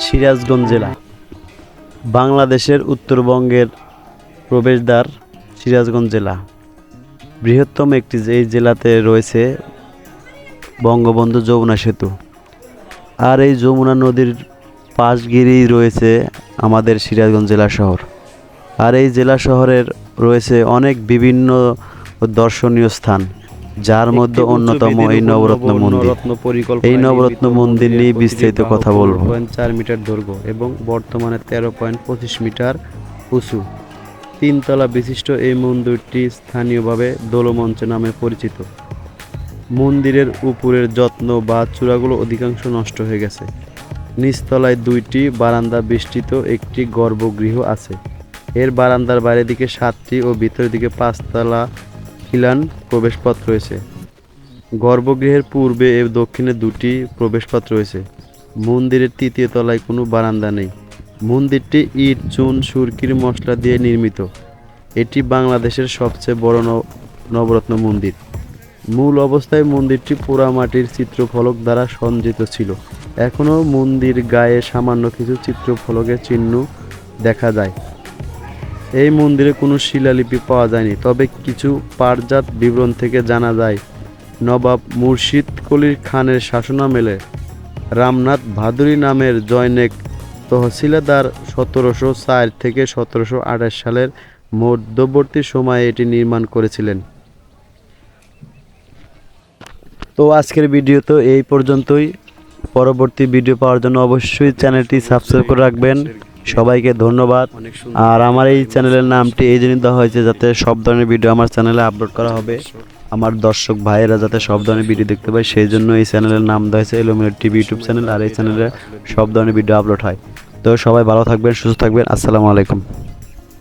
সিরাজগঞ্জ জেলা। বাংলাদেশের উত্তরবঙ্গের প্রবেশদ্বার সিরাজগঞ্জ জেলা। বৃহত্তম একটি এই জেলাতে রয়েছে বঙ্গবন্ধু যমুনা সেতু। আর এই যমুনা নদীর পাশ রয়েছে আমাদের সিরাজগঞ্জ জেলা শহর। আর এই জেলা শহরের রয়েছে অনেক বিভিন্ন দর্শনীয় স্থান। যার মধ্যে অন্যতম এই নবরত্ন মন্দির। এই নবরত্ন মন্দির নিয়ে বিস্তারিত কথা বলব। চার মিটার দৈর্ঘ্য এবং বর্তমানে তেরো পয়েন্ট পঁচিশ মিটার উঁচু। তিনতলা বিশিষ্ট এই মন্দিরটি স্থানীয়ভাবে দোলমঞ্চ নামে পরিচিত। মন্দিরের উপরের যত্ন বা চূড়াগুলো অধিকাংশ নষ্ট হয়ে গেছে। নিচতলায় দুইটি বারান্দা বেষ্টিত একটি গর্ভগৃহ আছে। এর বারান্দার বাইরের দিকে সাতটি ও ভিতরের দিকে পাঁচতলা খিলান প্রবেশপথ রয়েছে। গর্ভগৃহের পূর্বে এ দক্ষিণে দুটি প্রবেশপথ রয়েছে। মন্দিরের তৃতীয় তলায় কোনো বারান্দা নেই। মন্দিরটি ইট, চুন, সুরকির মশলা দিয়ে নির্মিত। এটি বাংলাদেশের সবচেয়ে বড় নবরত্ন মন্দির। মূল অবস্থায় মন্দিরটি পোড়ামাটির চিত্রফলক দ্বারা সঞ্জিত ছিল। এখনও মন্দির গায়ে সামান্য কিছু চিত্রফলকের চিহ্ন দেখা যায়। এই মন্দিরে কোনো শিলালিপি পাওয়া যায়নি। তবে কিছু পারজাত বিবরণ থেকে জানা যায়, নবাব মুর্শিদ কলির খানের শাসনামেলে রামনাথ ভাদুরী নামের জয়নেক তহসিলদার সতেরোশো চার থেকে সতেরোশো আঠাশ সালের মধ্যবর্তী সময়ে এটি নির্মাণ করেছিলেন। তো আজকের ভিডিও তো এই পর্যন্তই। পরবর্তী ভিডিও পাওয়ার জন্য অবশ্যই চ্যানেলটি সাবস্ক্রাইব করে রাখবেন। সবাইকে ধন্যবাদ। আর আমার এই চ্যানেলের নামটি এই জন্য দেওয়া হয়েছে যাতে সব ধরনের ভিডিও আমার চ্যানেলে আপলোড করা হবে। আমার দর্শক ভাইয়েরা যাতে সব ধরনের ভিডিও দেখতে পায় সেই জন্য এই চ্যানেলের নাম দেওয়া হয়েছে এলোমিনেট টিভি ইউটিউব চ্যানেল আর এই চ্যানেলে সব ধরনের ভিডিও আপলোড হয়। তো সবাই ভালো থাকবেন সুস্থ থাকবেন। আসসালামু আলাইকুম।